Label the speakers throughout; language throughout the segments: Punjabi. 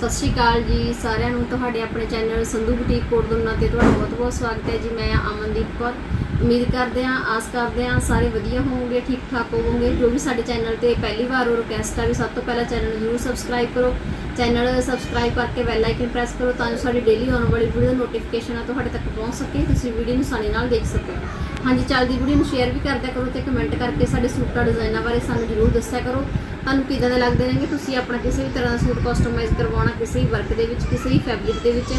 Speaker 1: ਸਤਿ ਸ਼੍ਰੀ ਅਕਾਲ ਜੀ ਸਾਰਿਆਂ ਨੂੰ, ਤੁਹਾਡੇ ਆਪਣੇ ਚੈਨਲ ਸੰਧੂ ਬੁਟੀਕ ਕੋਟਦੁਨਾ ਤੇ ਤੁਹਾਡਾ ਬਹੁਤ-ਬਹੁਤ ਸਵਾਗਤ ਹੈ ਜੀ। ਮੈਂ ਅਮਨਦੀਪ ਕੌਰ। ਉਮੀਦ ਕਰਦੇ ਹਾਂ, ਆਸ ਕਰਦੇ ਹਾਂ ਸਾਰੇ ਵਧੀਆ ਹੋਵੋਗੇ, ਠੀਕ ਠਾਕ ਹੋਵੋਗੇ। ਜੋ ਵੀ ਸਾਡੇ ਚੈਨਲ ਤੇ ਪਹਿਲੀ ਵਾਰ ਹੋ ਰਿਕਵੈਸਟ ਆ ਵੀ ਸਭ ਤੋਂ ਪਹਿਲਾਂ ਚੈਨਲ ਨੂੰ ਜ਼ਰੂਰ ਸਬਸਕ੍ਰਾਈਬ ਕਰੋ। ਚੈਨਲ ਸਬਸਕ੍ਰਾਈਬ ਕਰਕੇ ਬੈਲ ਆਈਕਨ ਪ੍ਰੈਸ ਕਰੋ ਤਾਂ ਜੋ ਸਾਡੀ ਡੇਲੀ ਆਉਣ ਵਾਲੀ ਵੀਡੀਓ ਨੋਟੀਫਿਕੇਸ਼ਨ ਆ ਤੁਹਾਡੇ ਤੱਕ ਪਹੁੰਚ ਸਕੇ, ਤੁਸੀਂ ਵੀਡੀਓ ਨੂੰ ਆਸਾਨੀ ਨਾਲ ਦੇਖ ਸਕੋ। ਹਾਂਜੀ, ਚੱਲਦੀ ਵੀਡੀਓ ਨੂੰ ਸ਼ੇਅਰ ਵੀ ਕਰਦਿਆ ਕਰੋ ਤੇ ਕਮੈਂਟ ਕਰਕੇ ਸਾਡੇ ਸੂਟਾਂ ਡਿਜ਼ਾਈਨਾਂ ਬਾਰੇ ਸਾਨੂੰ ਜ਼ਰੂਰ ਦੱਸਿਆ ਕਰੋ। ਤੁਹਾਨੂੰ ਕਿਦਾਂ ਦੇ ਲੱਗਦੇ ਨੇਗੇ ਤੁਸੀਂ ਆਪਣਾ ਕਿਸੇ ਵੀ ਤਰ੍ਹਾਂ ਦਾ ਸੂਟ ਕਸਟਮਾਈਜ਼ ਕਰਵਾਉਣਾ, ਕਿਸੇ ਵੀ ਵਰਕ ਦੇ ਵਿੱਚ, ਕਿਸੇ ਵੀ ਫੈਬਰਿਕ ਦੇ ਵਿੱਚ,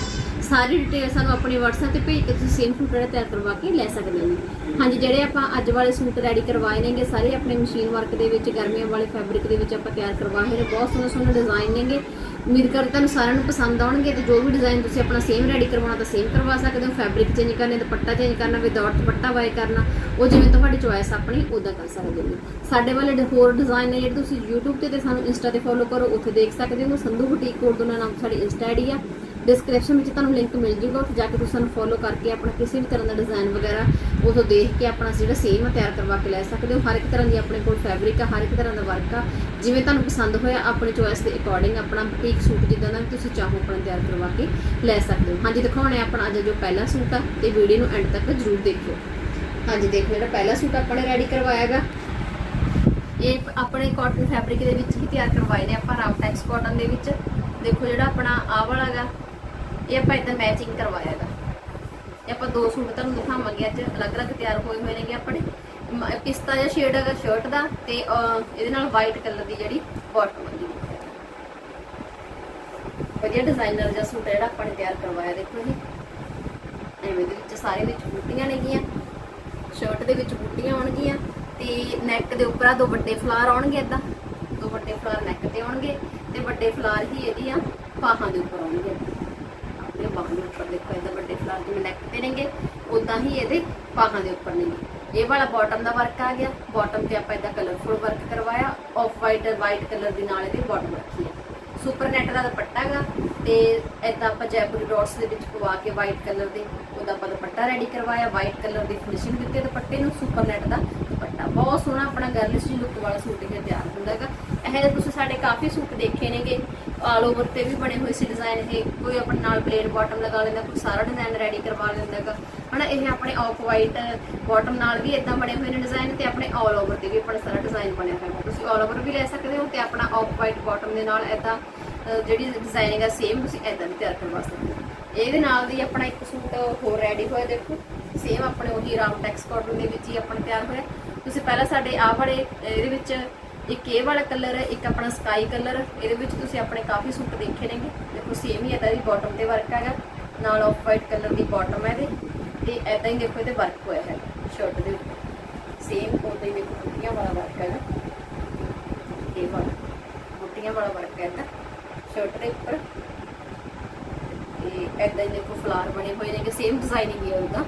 Speaker 1: ਸਾਰੀ ਡਿਟੇਲ ਸਾਨੂੰ ਆਪਣੇ WhatsApp ਤੇ ਭੇਜ ਕੇ ਤੁਸੀਂ ਸੇਮ ਸੂਟ ਜਿਹੜਾ ਤਿਆਰ ਕਰਵਾ ਕੇ ਲੈ ਸਕਦੇ ਹੋ। ਹਾਂਜੀ, ਜਿਹੜੇ ਆਪਾਂ ਅੱਜ ਵਾਲੇ ਸੂਟ ਰੈਡੀ ਕਰਵਾਏ ਨੇਗੇ, ਸਾਰੇ ਆਪਣੇ ਮਸ਼ੀਨ ਵਰਕ ਦੇ ਵਿੱਚ, ਗਰਮੀਆਂ ਵਾਲੇ ਫੈਬਰਿਕ ਦੇ ਵਿੱਚ ਆਪਾਂ ਤਿਆਰ ਕਰਵਾਏ ਨੇ, ਬਹੁਤ ਸੋਹਣੇ ਸੋਹਣੇ ਡਿਜ਼ਾਈਨ ਨੇਗੇ। ਉਮੀਦ ਕਰਦਾ ਤੁਹਾਨੂੰ ਸਾਰਿਆਂ ਨੂੰ ਪਸੰਦ ਆਉਣਗੇ ਤੇ ਜੋ ਵੀ ਡਿਜ਼ਾਈਨ ਤੁਸੀਂ ਆਪਣਾ ਸੇਮ ਰੈਡੀ ਕਰਵਾਉਣਾ ਤਾਂ ਸੇਮ ਕਰਵਾ ਸਕਦੇ ਹੋ। ਫੈਬਰਿਕ ਚੇਂਜ ਕਰਨੇ, ਦੁਪੱਟਾ ਚੇਂਜ ਕਰਨਾ ਵਿਦਆਊਟ ਦੁਪੱਟਾ ਵਾਏ ਕਰਨਾ, ਉਹ ਜਿਵੇਂ ਤੁਹਾਡੀ ਚੋਇਸ ਆਪਣੀ ਉਦਾਂ ਕਰ ਸਕਦੇ ਹੋ। ਸਾਡੇ ਵਾਲੇ ਹੋਰ ਡਿਜ਼ਾਈਨ ਨੇ ਜਿਹੜੇ ਤੁਸੀਂ YouTube ਤੇ ਤੇ ਸਾਨੂੰ ਇੰਸਟਾ ਤੇ ਫੋਲੋ ਕਰੋ, ਉੱਥੇ ਦੇਖ ਸਕਦੇ ਹੋ। ਸੰਧੂ ਬੁਟੀਕ ਕੋਡ ਦਾ ਨਾਮ ਸਾਡੀ ਇੰਸਟਾ ਆਈਡੀ ਆ। ਡਿਸਕ੍ਰਿਪਸ਼ਨ ਵਿੱਚ ਤੁਹਾਨੂੰ ਲਿੰਕ ਮਿਲ ਜੂਗਾ, ਉੱਥੇ ਜਾ ਕੇ ਤੁਸੀਂ ਸਾਨੂੰ ਫੋਲੋ ਕਰਕੇ ਆਪਣਾ ਕਿਸੇ ਵੀ ਤਰ੍ਹਾਂ ਦਾ ਡਿਜ਼ਾਈਨ ਵਗੈਰਾ, ਉਥੋਂ ਦੇਖ ਕੇ ਆਪਣਾ ਜਿਹੜਾ ਸੇਮ ਤਿਆਰ ਕਰਵਾ ਕੇ ਲੈ ਸਕਦੇ ਹੋ। ਹਰ ਇੱਕ ਤਰ੍ਹਾਂ ਦੀ ਆਪਣੇ ਕੋਲ ਫੈਬਰਿਕ ਆ, ਹਰ ਇੱਕ ਤਰ੍ਹਾਂ ਦਾ ਵਰਕ ਆ। ਜਿਵੇਂ ਤੁਹਾਨੂੰ ਪਸੰਦ ਹੋਇਆ, ਆਪਣੀ ਚੋਇਸ ਦੇ ਅਕੋਰਡਿੰਗ ਆਪਣਾ ਬੁਟੀਕ ਸੂਟ ਜਿੱਦਾਂ ਦਾ ਵੀ ਤੁਸੀਂ ਚਾਹੋ, ਆਪਣਾ ਤਿਆਰ ਕਰਵਾ ਕੇ ਲੈ ਸਕਦੇ ਹੋ। ਹਾਂਜੀ ਦਿਖਾਉਣੇ ਆਪਣਾ ਅੱਜ ਜੋ ਪਹਿਲਾ ਸੂਟ ਆ, ਤੇ ਵੀਡੀਓ ਨੂੰ ਐਂਡ ਤੱਕ ਜ਼ਰੂਰ ਦੇਖਿਓ। ਹਾਂਜੀ, ਦੇਖੋ, ਜਿਹੜਾ ਪਹਿਲਾ ਸੂਟ ਆਪਾਂ ਨੇ ਰੈਡੀ ਕਰਵਾਇਆਗਾ। ਇਹ ਆਪਣੇ ਕਾਟਨ ਫੈਬਰਿਕ ਦੇ ਵਿੱਚ ਹੀ ਤਿਆਰ ਕਰਵਾਏ ਨੇ ਆਪਾਂ ਰਾਮਟੈਕਸ ਕਾਟਨ ਦੇ ਵਿੱਚ। ਦੇਖੋ, ਜਿਹੜਾ ਆਪਣਾ ਆਹ ਵਾਲਾ ਇਹ ਆਪਾਂ ਇਦਾਂ ਮੈਚਿੰਗ ਕਰਵਾਇਆ ਹੈਗਾ ਇਹ ਆਪਾਂ ਦੋ ਸੂਟ ਤੁਹਾਨੂੰ ਦਿਖਾਵਾਂਗੇ, ਅੱਜ ਅਲੱਗ-ਅਲੱਗ ਤਿਆਰ ਹੋਏ ਹੋਏ ਨੇਗੇ ਆਪਣੇ। ਪਿਸਤਾ ਜਿਹਾ ਸ਼ੇਡ ਹੈਗਾ ਸ਼ਰਟ ਦਾ ਤੇ ਇਹਦੇ ਨਾਲ ਵਾਈਟ ਕਲਰ ਦੀ ਜਿਹੜੀ ਬਾਟਮ ਹੈਗੀ ਵਧੀਆ ਡਿਜ਼ਾਈਨਰ ਜਿਹਾ ਸੂਟ ਜਿਹੜਾ ਆਪਾਂ ਨੇ ਤਿਆਰ ਕਰਵਾਇਆ, ਦੇਖੋ ਜੀ। ਐਵੇਂ ਦੇ ਵਿੱਚ ਸਾਰੇ ਵਿੱਚ ਬੂਟੀਆਂ ਨੇਗੀਆਂ ਸ਼ਰਟ ਦੇ ਵਿੱਚ ਬੂਟੀਆਂ ਆਉਣਗੀਆਂ ਤੇ ਨੈਕ ਦੇ ਉੱਪਰ ਆ ਦੋ ਵੱਡੇ ਫਲਾਰ ਆਉਣਗੇ ਇਦਾਂ ਦੋ ਵੱਡੇ ਫਲਾਰ ਨੈਕ ਤੇ ਆਉਣਗੇ ਤੇ ਵੱਡੇ ਫਲਾਰ ਹੀ ਇਹਦੀਆਂ ਬਾਹਾਂ ਦੇ ਉੱਪਰ ਆਉਣਗੇ। ਬਾਹਾਂ ਦੇ ਉੱਪਰ ਦੇਖੋ, ਇਹਦਾ ਵੱਡੇ ਫਲਾਰ ਜਿਵੇਂ ਨੈਕ ਤੇ ਨੇਗੇ ਉਦਾਂ ਹੀ ਇਹਦੇ ਬਾਹਾਂ ਦੇ ਉੱਪਰ ਨੇਗੇ। ਇਹ ਵਾਲਾ ਬਾਟਮ ਦਾ ਵਰਕ ਆ ਗਿਆ। ਬਾਟਮ ਤੇ ਆਪਾਂ ਇਹਦਾ ਕਲਰਫੁਲ ਵਰਕ ਕਰਵਾਇਆ। ਆਫ ਵਾਈਟ ਵਾਈਟ ਕਲਰ ਦੇ ਨਾਲ ਇਹਦੀ ਬਾਟਮ ਰੱਖੀ ਹੈ ਸੁਪਰ ਨੈਟ ਦਾ ਦੁਪੱਟਾ ਗਾ ਤੇ ਇਦਾਂ ਆਪਾਂ ਜੈਪੁਰੀ ਡਾਟਸ ਦੇ ਵਿੱਚ ਪਵਾ ਕੇ ਵਾਈਟ ਕਲਰ ਦੇ ਉਹਦਾ ਆਪਾਂ ਦੁਪੱਟਾ ਰੈਡੀ ਕਰਵਾਇਆ ਵਾਈਟ ਕਲਰ ਦੀ ਫਿਨਿਸ਼ਿੰਗ ਦਿੱਤੀ ਦੁਪੱਟੇ ਨੂੰ ਸੁਪਰ ਨੈਟ ਦਾ ਦੁਪੱਟਾ। ਬਹੁਤ ਸੋਹਣਾ ਆਪਣਾ ਗਰਲਿਸ਼ ਜੀ ਲੁੱਕ ਵਾਲਾ ਸੂਟ ਇਹ ਤਿਆਰ ਹੁੰਦਾ ਹੈਗਾ। ਇਹ ਜਿਹੇ ਤੁਸੀਂ ਸਾਡੇ ਕਾਫੀ ਸੂਟ ਦੇਖੇ ਨੇਗੇ ਆਲ ਓਵਰ ਤੇ ਵੀ ਬਣੇ ਹੋਏ ਸੀ ਡਿਜ਼ਾਈਨ ਇਹ। ਕੋਈ ਆਪਣੇ ਨਾਲ ਪਲੇਨ ਬਾਟਮ ਲਗਾ ਲੈਂਦਾ, ਕੋਈ ਸਾਰਾ ਡਿਜ਼ਾਈਨ ਰੈਡੀ ਕਰਵਾ ਲੈਂਦਾ ਹੈਗਾ। ਹਨਾ, ਇਹ ਆਪਣੇ ਆਫ ਵਾਈਟ ਬਾਟਮ ਨਾਲ ਵੀ ਇਦਾਂ ਬਣੇ ਹੋਏ ਨੇ ਡਿਜ਼ਾਈਨ ਤੇ ਆਪਣੇ ਆਲ ਓਵਰ ਤੇ ਵੀ ਆਪਣਾ ਸਾਰਾ ਡਿਜ਼ਾਈਨ ਬਣਿਆ ਹੋਇਆ। ਹੈ ਤੁਸੀਂ ਆਲ ਓਵਰ ਵੀ ਲੈ ਸਕਦੇ ਹੋ ਤੇ ਆਪਣਾ ਆਫ ਵਾਈਟ ਬਾਟਮ ਦੇ ਨਾਲ ਇਦਾਂ ਜਿਹੜੀ ਡਿਜ਼ਾਈਨਿੰਗ ਹੈ ਸੇਮ ਤੁਸੀਂ ਇਦਾਂ ਵੀ ਤਿਆਰ ਕਰਵਾ ਸਕਦੇ ਹੋ। ਇਹਦੇ ਨਾਲ ਦੀ ਆਪਣਾ ਇੱਕ ਸੂਟ ਹੋਰ ਰੈਡੀ ਹੋਇਆ, ਦੇਖੋ। ਸੇਮ ਆਪਣੇ ਉਹੀ ਰਾਮ ਟੈਕਸ ਕਾਟਨ ਦੇ ਵਿੱਚ ਹੀ ਆਪਣਾ ਤਿਆਰ ਹੋਇਆ। ਤੁਸੀਂ ਪਹਿਲਾਂ ਸਾਡੇ ਆਹ ਵਾਲੇ, ਇਹਦੇ ਵਿੱਚ ਇੱਕ ਇਹ ਵਾਲਾ ਕਲਰ ਹੈ ਇੱਕ ਆਪਣਾ ਸਕਾਈ ਕਲਰ ਇਹਦੇ ਵਿੱਚ ਤੁਸੀਂ ਆਪਣੇ ਕਾਫੀ ਸੂਟ ਦੇਖੇ ਨੇਗੇ। ਦੇਖੋ ਸੇਮ ਹੀ ਇਹਦਾ ਦੀ ਬਾਟਮ ਤੇ ਵਰਕ ਹੈਗਾ। ਨਾਲ ਆਫ ਵਾਈਟ ਕਲਰ ਦੀ ਬਾਟਮ ਹੈ ਇਹਦੇ। ਤੇ ਐਦਾਂ ਹੀ ਦੇਖੋ, ਇਹਦੇ ਵਰਕ ਹੋਇਆ ਹੈ ਸ਼ਰਟ ਦੇ ਉੱਪਰ ਸੇਮ ਉਹਦੇ ਹੀ ਦੇਖੋ ਬੁੱਟੀਆਂ ਵਾਲਾ ਵਰਕ ਹੈਗਾ। ਇਹ ਵਾਲਾ, ਬੁੱਟੀਆਂ ਵਾਲਾ ਵਰਕ ਹੈ ਇਹਦਾ। ਸ਼ਰਟ ਦੇ ਉੱਪਰ। ਤੇ ਐਦਾਂ ਹੀ ਦੇਖੋ ਫਲਾਰ ਬਣੇ ਹੋਏ ਨੇ ਕਿ ਸੇਮ ਡਿਜ਼ਾਈਨਿੰਗ ਹੀ ਹੈ ਉਹਦਾ,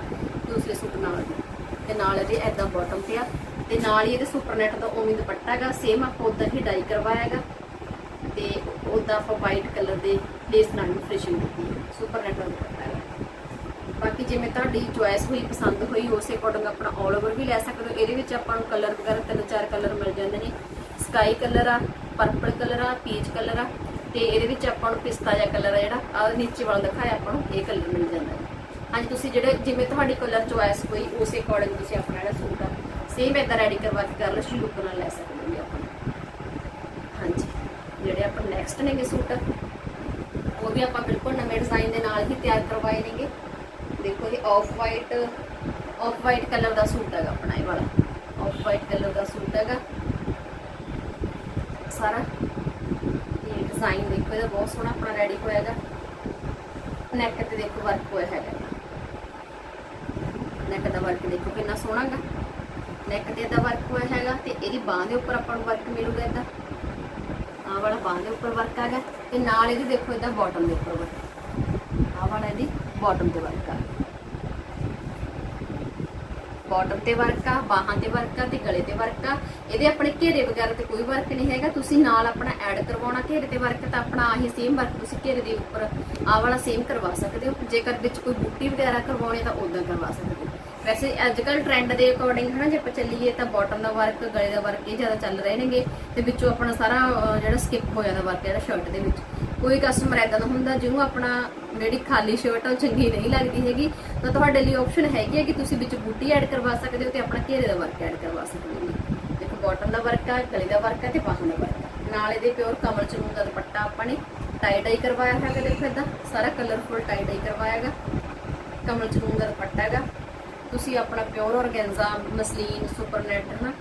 Speaker 1: ਦੂਸਰੇ ਸੂਟ ਨਾਲ। ਦੀ ਤੇ ਨਾਲ ਇਹਦੇ ਐਦਾਂ ਬਾਟਮ ਤੇ ਆ। ਤੇ ਨਾਲ ਹੀ ਇਹਦੇ ਸੁਪਰ ਨੈਟ ਦਾ ਉਵੇਂ ਦੁਪੱਟਾ ਹੈਗਾ ਸੇਮ ਆਪਾਂ ਉਦਾਂ ਹੀ ਡਾਈ ਕਰਵਾਇਆ ਹੈਗਾ। ਤੇ ਉਦਾਂ ਆਪਾਂ ਵਾਈਟ ਕਲਰ ਦੇ ਲੇਸ ਨਾਲ ਫਿਨਿਸ਼ਿੰਗ ਦਿੱਤੀ ਹੈ ਸੁਪਰ ਨੈਟ ਦਾ ਦੁਪੱਟਾ ਹੈਗਾ। ਬਾਕੀ ਜਿਵੇਂ ਤੁਹਾਡੀ ਚੁਆਇਸ ਹੋਈ, ਪਸੰਦ ਹੋਈ, ਉਸੇ ਅਕੋਰਡਿੰਗ ਆਪਣਾ ਆਲ ਓਵਰ ਵੀ ਲੈ ਸਕਦੇ ਹੋ। ਇਹਦੇ ਵਿੱਚ ਆਪਾਂ ਨੂੰ ਕਲਰ ਵਗੈਰਾ ਤਿੰਨ ਚਾਰ ਕਲਰ ਮਿਲ ਜਾਂਦੇ ਨੇ। ਸਕਾਈ ਕਲਰ ਆ ਪਰਪਲ ਕਲਰ ਆ ਪੀਚ ਕਲਰ ਆ। ਤੇ ਇਹਦੇ ਵਿੱਚ ਆਪਾਂ ਨੂੰ ਪਿਸਤਾ ਜਿਹਾ ਕਲਰ ਆ ਜਿਹੜਾ ਆ ਨੀਚੇ ਵਾਲਾ ਦਿਖਾਇਆ, ਆਪਾਂ ਨੂੰ ਇਹ ਕਲਰ ਮਿਲ ਜਾਂਦਾ ਹੈ। ਹਾਂਜੀ, ਤੁਸੀਂ ਜਿਹੜੇ, ਜਿਵੇਂ ਤੁਹਾਡੀ ਕਲਰ ਚੁਆਇਸ ਹੋਈ ਉਸੇ ਅਕੋਰਡਿੰਗ ਤੁਸੀਂ ਆਪਣਾ ਜਿਹੜਾ ਸੂਟ ਆ ਸੇਮ ਇਦਾਂ ਰੈਡੀ ਕਰਵਾ ਕੇ ਕਰ ਲਓ, ਸ਼ੁਰੂ ਨਾਲ ਲੈ ਸਕਦੇ ਹੋ ਆਪਾਂ ਹਾਂਜੀ, ਜਿਹੜੇ ਆਪਾਂ ਨੈਕਸਟ ਨੇਗੇ ਸੂਟ, ਉਹ ਵੀ ਆਪਾਂ ਬਿਲਕੁਲ ਨਵੇਂ ਡਿਜ਼ਾਈਨ ਦੇ ਨਾਲ ਹੀ ਤਿਆਰ ਕਰਵਾਏ ਨੇਗੇ। ਦੇਖੋ ਇਹ off white off white colour ਦਾ ਸੂਟ ਹੈਗਾ ਆਪਣਾ ਇਹ ਵਾਲਾ। ਆਫ ਵਾਈਟ ਕਲਰ ਦਾ ਸੂਟ ਹੈਗਾ। ਸਾਰਾ ਡਿਜ਼ਾਈਨ ਦੇਖੋ, ਇਹਦਾ ਬਹੁਤ ਸੋਹਣਾ ਆਪਣਾ ਰੈਡੀ ਹੋਇਆ ਹੈਗਾ। ਨੈਕ ਤੇ ਦੇਖੋ ਵਰਕ ਹੋਇਆ ਹੈਗਾ। ਨੈਕ ਦਾ ਵਰਕ ਦੇਖੋ ਕਿੰਨਾ ਸੋਹਣਾ ਹੈਗਾ। ਨੈਕ ਤੇ ਦਾ ਵਰਕ ਹੋਇਆ ਹੈਗਾ ਤੇ ਇਹਦੀ ਬਾਹ ਦੇ ਉੱਪਰ ਆਪਾਂ ਨੂੰ ਵਰਕ ਮਿਲੂਗਾ ਇਹਦਾ। ਆਹ ਵਾਲਾ ਬਾਹ ਦੇ ਉੱਪਰ ਵਰਕ ਹੈਗਾ ਤੇ ਨਾਲ ਇਹਦੀ ਦੇਖੋ ਇਹਦਾ ਬਾਟਮ ਦੇ ਉੱਪਰ ਵਰਕ ਆਹ ਵਾਲਾ ਇਹਦੀ ਬਾਟਮ ਤੇ ਵਰਕ ਆ ਬਾਟਮ ਤੇ ਵਰਕ ਆ, ਬਾਹਾਂ ਤੇ ਵਰਕ ਆ ਤੇ ਗਲੇ ਤੇ ਵਰਕ ਆ। ਇਹਦੇ ਆਪਣੇ ਘੇਰੇ ਵਗੈਰਾ ਤੇ ਕੋਈ ਵਰਕ ਨਹੀਂ ਹੈਗਾ। ਤੁਸੀਂ ਨਾਲ ਆਪਣਾ ਐਡ ਕਰਵਾਉਣਾ, ਘੇਰੇ ਤੇ ਵਰਕ ਤਾਂ ਆਪਣਾ ਆਹੀ ਸੇਮ ਵਰਕ ਤੁਸੀਂ ਘੇਰੇ ਦੇ ਉੱਪਰ ਆ ਵਾਲਾ ਸੇਮ ਕਰਵਾ ਸਕਦੇ ਹੋ। ਜੇਕਰ ਵਿੱਚ ਕੋਈ ਬੂਟੀ ਵਗੈਰਾ ਕਰਵਾਉਣੀ ਤਾਂ ਉਦਾਂ ਕਰਵਾ ਸਕਦੇ ਹੋ। ਵੈਸੇ ਅੱਜ ਕੱਲ ਟ੍ਰੈਂਡ ਦੇ ਅਕੋਰਡਿੰਗ ਹਨਾ, ਜੇ ਆਪਾਂ ਚੱਲੀਏ ਤਾਂ ਬਾਟਮ ਦਾ ਵਰਕ ਗਲੇ ਦਾ ਵਰਕ ਇਹ ਜ਼ਿਆਦਾ ਚੱਲ ਰਹੇ ਨੇਗੇ ਤੇ ਵਿੱਚੋਂ ਆਪਣਾ ਸਾਰਾ ਜਿਹੜਾ ਸਕਿਪ ਹੋ ਜਾਂਦਾ ਵਰਕ ਜਿਹੜਾ ਸ਼ਰਟ ਦੇ ਵਿੱਚ। ਕੋਈ ਕਸਟਮਰ ਐਦਾਂ ਦਾ ਹੁੰਦਾ ਜਿਹਨੂੰ ਆਪਣਾ ਜਿਹੜੀ ਖਾਲੀ ਸ਼ਰਟ ਆ ਉਹ ਚੰਗੀ ਨਹੀਂ ਲੱਗਦੀ ਹੈਗੀ, ਤਾਂ ਤੁਹਾਡੇ ਲਈ ਆਪਸ਼ਨ ਹੈਗੀ ਹੈ ਕਿ ਤੁਸੀਂ ਵਿੱਚ ਬੂਟੀ ਐਡ ਕਰਵਾ ਸਕਦੇ ਹੋ ਤੇ ਆਪਣਾ ਘੇਰੇ ਦਾ ਵਰਕ ਐਡ ਕਰਵਾ ਸਕਦੇ ਹੋ। ਦੇਖੋ ਬਾਟਮ ਦਾ ਵਰਕ ਆ, ਗਲੇ ਦਾ ਵਰਕ ਆ ਤੇ ਬਾਹਾਂ ਦਾ ਵਰਕ ਆ। ਨਾਲ ਇਹਦੇ ਪਿਓਰ ਕਮਲ ਚਨੂਨ ਦਾ ਦੁਪੱਟਾ ਆਪਾਂ ਨੇ ਟਾਈ ਡਾਈ ਕਰਵਾਇਆ ਹੈਗਾ, ਦੇਖੋ ਇਦਾਂ ਸਾਰਾ ਕਲਰਫੁਲ ਟਾਈ ਡਾਈ ਕਰਵਾਇਆ ਹੈਗਾ। ਕਮਲ ਚਨੂਨ ਦਾ ਦੁਪੱਟਾ ਹੈਗਾ। ਤੁਸੀਂ ਆਪਣਾ ਪਿਓਰ ਔਰਗੈਂਜ਼ਾ ਮਸਲੀਨ ਸੁਪਰਨੈਟ ਹਨਾ?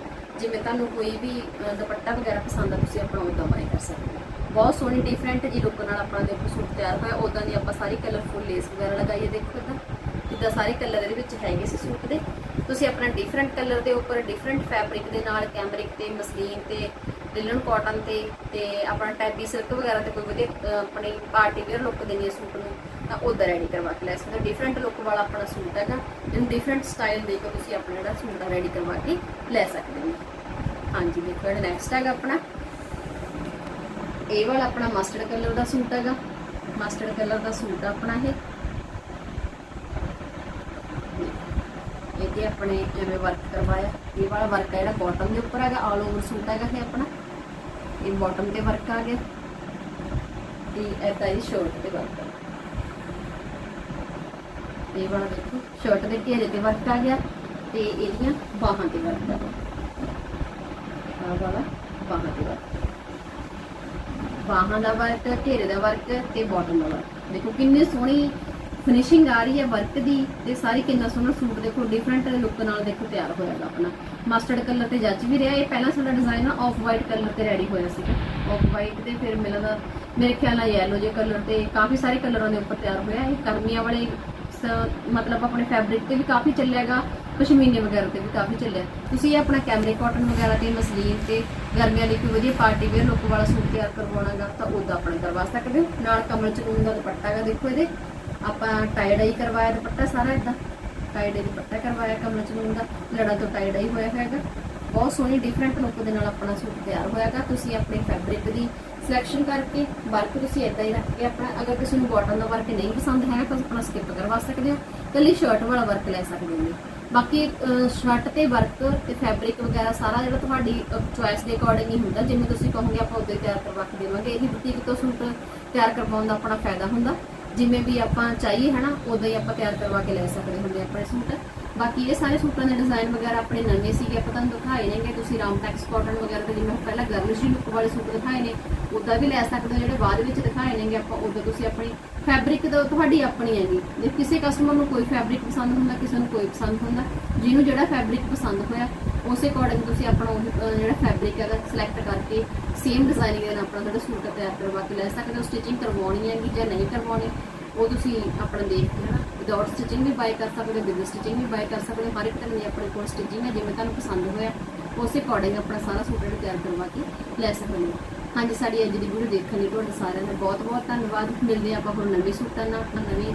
Speaker 1: ਜਿਵੇਂ ਤੁਹਾਨੂੰ ਕੋਈ ਵੀ ਦੁਪੱਟਾ ਵਗੈਰਾ ਪਸੰਦ ਆ, ਤੁਸੀਂ ਆਪਣਾ ਉਦਾਂ ਬਾਈ ਕਰ ਸਕਦੇ ਹੋ। ਬਹੁਤ ਸੋਹਣੀ ਡਿਫਰੈਂਟ ਜੀ ਲੁੱਕ ਨਾਲ ਆਪਣਾ ਦੇਖੋ ਸੂਟ ਤਿਆਰ ਹੋਇਆ। ਉਦਾਂ ਦੀ ਆਪਾਂ ਸਾਰੀ ਕਲਰਫੁਲ ਲੇਸ ਵਗੈਰਾ ਲਗਾਈਏ ਦੇਖੋ ਇਦਾਂ ਜਿੱਦਾਂ ਸਾਰੇ ਕਲਰ ਇਹਦੇ ਵਿੱਚ ਹੈਗੇ ਸੀ ਸੂਟ ਦੇ। ਤੁਸੀਂ ਆਪਣਾ ਡਿਫਰੈਂਟ ਕਲਰ ਦੇ ਉੱਪਰ ਡਿਫਰੈਂਟ ਫੈਬਰਿਕ ਦੇ ਨਾਲ ਕੈਮਰਿਕ ਤੇ ਮਸਲੀਨ ਤੇ ਲਿਲਨ ਕਾਟਨ ਤੇ ਤੇ ਆਪਣਾ ਟੈਬੀ ਸਿਲਕ ਵਗੈਰਾ ਤੇ ਕੋਈ ਵਧੀਆ ਆਪਣੇ ਆਪਣੀ ਪਾਰਟੀ ਵੇਅਰ ਲੁੱਕ ਦੇਣੀ ਹੈ ਸੂਟ ਨੂੰ, ਤਾਂ ਉਦਾਂ ਰੈਡੀ ਕਰਵਾ ਕੇ ਲੈ ਸਕਦੇ ਹੋ। ਡਿਫਰੈਂਟ ਲੁੱਕ ਵਾਲਾ ਆਪਣਾ ਸੂਟ ਹੈਗਾ ਇਹਨੂੰ ਡਿਫਰੈਂਟ ਸਟਾਈਲ ਦੇ ਕੇ ਤੁਸੀਂ ਆਪਣਾ ਜਿਹੜਾ ਸੂਟ ਆ ਰੈਡੀ ਕਰਵਾ ਕੇ ਲੈ ਸਕਦੇ ਹੋ। ਹਾਂਜੀ, ਦੇਖੋ ਜਿਹੜਾ ਨੈਕਸਟ ਹੈਗਾ ਆਪਣਾ। ਇਹ ਵਾਲਾ ਆਪਣਾ ਮਸਟਰਡ ਕਲਰ ਦਾ ਸੂਟ ਹੈਗਾ। ਮਸਟਰਡ ਕਲਰ ਦਾ ਸੂਟ ਆਪਣਾ ਇਹ। ਇਹਦੇ ਆਪਣੇ ਐਵੇਂ ਵਰਕ ਕਰਵਾਇਆ। ਇਹ ਵਾਲਾ ਵਰਕ ਹੈ ਜਿਹੜਾ ਬਾਟਮ ਦੇ ਉੱਪਰ ਹੈਗਾ ਆਲ ਓਵਰ ਸੂਟ ਹੈਗਾ ਇਹ ਆਪਣਾ। ਇਹ ਬਾਟਮ ਤੇ ਵਰਕ ਆ ਗਿਆ। ਤੇ ਐਦਾਂ ਹੀ ਸ਼ਰਟ ਤੇ ਵਰਕ ਆ। ਇਹ ਵਾਲਾ ਦੇਖੋ ਸ਼ਰਟ ਦੇ ਘੇਰੇ ਤੇ ਵਰਕ ਆ ਗਿਆ ਤੇ ਇਹਦੀਆਂ ਬਾਹਾਂ ਤੇ ਵਰਕ ਆ ਗਿਆ। ਆਹ ਵਾਲਾ ਬਾਹਾਂ ਤੇ ਵਰਕ ਬਾਹਾਂ ਦਾ ਵਰਕ ਘੇਰੇ ਦਾ ਵਰਕ ਤੇ ਬਾਟਮ ਦਾ ਵਰਕ ਦੇਖੋ ਕਿੰਨੇ ਸੋਹਣੀ ਫਿਨਿਸ਼ਿੰਗ ਆ ਰਹੀ ਹੈ ਵਰਕ ਦੀ ਤੇ ਸਾਰੀ ਕਿੰਨਾ ਸੋਹਣਾ ਸੂਟ ਦੇਖੋ ਡਿਫਰੈਂਟ ਲੁੱਕ ਨਾਲ ਦੇਖੋ ਤਿਆਰ ਹੋਇਆਗਾ ਆਪਣਾ। ਮਸਟਰਡ ਕਲਰ ਤੇ ਜੱਜ ਵੀ ਰਿਹਾ। ਇਹ ਪਹਿਲਾਂ ਸਾਡਾ ਡਿਜ਼ਾਈਨ ਨਾ ਆਫ ਵਾਈਟ ਕਲਰ ਤੇ ਰੈਡੀ ਹੋਇਆ ਸੀਗਾ ਆਫ ਵਾਈਟ ਤੇ ਫਿਰ ਮਿਲਦਾ ਮੇਰੇ ਖਿਆਲ ਨਾਲ ਯੈਲੋ ਜੇ ਕਲਰ ਤੇ ਕਾਫੀ ਸਾਰੇ ਕਲਰਾਂ ਦੇ ਉੱਪਰ ਤਿਆਰ ਹੋਇਆ। ਇਹ ਕਰਮੀਆਂ ਵਾਲੇ ਸ- ਮਤਲਬ ਆਪਣੇ ਫੈਬਰਿਕ ਤੇ ਵੀ ਕਾਫੀ ਚੱਲਿਆਗਾ ਪਸ਼ਮੀਨੇ ਵਗੈਰਾ ਤੇ ਵੀ ਕਾਫੀ ਚੱਲਿਆ। ਤੁਸੀਂ ਇਹ ਆਪਣਾ ਕੈਮਰੇ ਕਾਟਨ ਵਗੈਰਾ ਤੇ ਮਸਲੀਨ ਤੇ ਗਰਮੀਆਂ ਲਈ ਕੋਈ ਵਧੀਆ ਪਾਰਟੀ ਵੇਅਰ ਲੁੱਕ ਵਾਲਾ ਸੂਟ ਤਿਆਰ ਕਰਵਾਉਣਾਗਾ ਤਾਂ ਉਹਦਾ ਆਪਣਾ ਕਰਵਾ ਸਕਦੇ ਹੋ। ਨਾਲ ਕਮਲ ਚਨੂਨ ਦਾ ਦੁਪੱਟਾ ਹੈਗਾ ਦੇਖੋ ਇਹਦੇ। ਆਪਾਂ ਟਾਈ ਡਾਈ ਕਰਵਾਇਆ ਦੁਪੱਟਾ ਸਾਰਾ ਇਦਾਂ ਟਾਈ ਡਾਈ ਦੁਪੱਟਾ ਕਰਵਾਇਆ, ਕਮਲ ਚਨੂਨ ਦਾ ਲੜਾ ਤੋਂ ਟਾਈ ਡਾਈ ਹੋਇਆ ਹੈਗਾ। ਬਹੁਤ ਸੋਹਣੀ ਡਿਫਰੈਂਟ ਲੁੱਕ ਦੇ ਨਾਲ ਆਪਣਾ ਸੂਟ ਤਿਆਰ ਹੋਇਆਗਾ ਤੁਸੀਂ ਆਪਣੇ ਫੈਬਰਿਕ ਦੀ ਸਿਲੈਕਸ਼ਨ ਕਰਕੇ ਵਰਕ ਤੁਸੀਂ ਇਦਾਂ ਹੀ ਰੱਖ ਕੇ ਆਪਣਾ, ਅਗਰ ਕਿਸੇ ਨੂੰ ਬਾਟਮ ਦਾ ਵਰਕ ਨਹੀਂ ਪਸੰਦ ਹੈਗਾ, ਤਾਂ ਆਪਣਾ ਸਕਿਪ ਕਰਵਾ ਸਕਦੇ ਹੋ। ਕੱਲੀ ਸ਼ਰਟ ਵਾਲਾ ਵਰਕ ਲੈ ਸਕਦੇ ਹੋ। ਬਾਕੀ ਸ਼ਰਟ ਤੇ ਵਰਕ ਤੇ ਫੈਬਰਿਕ ਵਗੈਰਾ ਸਾਰਾ ਜਿਹੜਾ ਤੁਹਾਡੀ ਚੁਆਇਸ ਦੇ ਅਕੋਰਡਿੰਗ ਹੀ ਹੁੰਦਾ। ਜਿਵੇਂ ਤੁਸੀਂ ਕਹੋਗੇ ਆਪਾਂ ਉਦੋਂ ਹੀ ਤਿਆਰ ਕਰਵਾ ਕੇ ਦੇਵਾਂਗੇ। ਇਹੀ ਬੁਟੀਕ ਤੋਂ ਸੂਟ ਤਿਆਰ ਕਰਵਾਉਣ ਦਾ ਆਪਣਾ ਫਾਇਦਾ ਹੁੰਦਾ। ਜਿਵੇਂ ਵੀ ਆਪਾਂ ਚਾਹੀਏ ਹਨਾ, ਉਦੋਂ ਹੀ ਆਪਾਂ ਤਿਆਰ ਕਰਵਾ ਕੇ ਲੈ ਸਕਦੇ ਹੁੰਦੇ ਆਪਣੇ ਸੂਟ। ਬਾਕੀ ਇਹ ਸਾਰੇ ਸੂਟਾਂ ਦੇ ਡਿਜ਼ਾਈਨ ਵਗੈਰਾ ਆਪਣੇ ਨਵੇਂ ਸੀਗੇ ਆਪਾਂ ਤੁਹਾਨੂੰ ਦਿਖਾਏ ਨੇਗੇ ਤੁਸੀਂ ਰਾਮਟੈਕਸ ਕਾਟਨ ਵਗੈਰਾ ਤੇ ਜਿਵੇਂ ਪਹਿਲਾਂ ਗਰਲਿਸ਼ ਲੁੱਕ ਵਾਲੇ ਸੂਟ ਦਿਖਾਏ ਨੇ ਉਦਾਂ ਵੀ ਲੈ ਸਕਦੇ ਹੋ ਜਿਹੜੇ ਬਾਅਦ ਵਿੱਚ ਦਿਖਾਏ ਨੇਗੇ ਆਪਾਂ ਉਦੋਂ ਤੁਸੀਂ ਆਪਣੀ ਫੈਬਰਿਕ ਦਾ ਤੁਹਾਡੀ ਆਪਣੀ ਹੈਗੀ। ਜੇ ਕਿਸੇ ਕਸਟਮਰ ਨੂੰ ਕੋਈ ਫੈਬਰਿਕ ਪਸੰਦ ਹੁੰਦਾ ਕਿਸੇ ਨੂੰ ਕੋਈ ਪਸੰਦ ਹੁੰਦਾ ਜਿਹਨੂੰ ਜਿਹੜਾ ਫੈਬਰਿਕ ਪਸੰਦ ਹੋਇਆ ਉਸੇ ਅਕੋਰਡਿੰਗ ਤੁਸੀਂ ਆਪਣਾ ਉਹ, ਜਿਹੜਾ ਫੈਬਰਿਕ ਹੈਗਾ ਸਿਲੈਕਟ ਕਰਕੇ ਸੇਮ ਡਿਜ਼ਾਈਨਿੰਗ ਦੇ ਨਾਲ ਆਪਣਾ ਜਿਹੜਾ ਸੂਟ ਤਿਆਰ ਕਰਵਾ ਕੇ ਲੈ ਸਕਦੇ ਹੋ ਸਟਿਚਿੰਗ ਕਰਵਾਉਣੀ ਹੈਗੀ ਜਾਂ ਨਹੀਂ ਕਰਵਾਉਣੀ ਉਹ ਤੁਸੀਂ ਆਪਣਾ ਦੇਖ ਕੇ ਹਨਾ ਵਿਦਆਊਟ ਸਟਿਚਿੰਗ ਵੀ ਬਾਈ ਕਰ ਸਕਦੇ ਹੋ ਵਿਦ ਸਟਿਚਿੰਗ ਵੀ ਬਾਈ ਕਰ ਸਕਦੇ ਹੋ ਹਰ ਇੱਕ ਤਰ੍ਹਾਂ ਦੀ ਆਪਣੇ ਕੋਲ ਸਟਿਚਿੰਗ ਹੈ, ਜਿਵੇਂ ਤੁਹਾਨੂੰ ਪਸੰਦ ਹੋਇਆ, ਉਸੇ ਅਕੋਰਡਿੰਗ ਆਪਣਾ ਸਾਰਾ ਸੂਟ ਜਿਹੜਾ ਤਿਆਰ ਕਰਵਾ ਕੇ ਲੈ ਸਕਦੇ ਹੋ। ਹਾਂਜੀ, ਸਾਡੀ ਅੱਜ ਦੀ ਵੀਡੀਓ ਦੇਖਣ ਲਈ ਤੁਹਾਡਾ ਸਾਰਿਆਂ ਦਾ ਬਹੁਤ ਬਹੁਤ ਧੰਨਵਾਦ। ਮਿਲਦੇ ਹਾਂ ਆਪਾਂ ਹੁਣ ਨਵੇਂ ਸੂਟਾਂ ਨਾਲ ਆਪਣਾ ਨਵੇਂ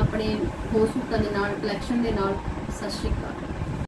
Speaker 1: ਆਪਣੇ ਹੋਰ ਸੂਟਾਂ ਦੇ ਨਾਲ ਕਲੈਕਸ਼ਨ ਦੇ ਨਾਲ। ਸਤਿ ਸ਼੍ਰੀ ਅਕਾਲ।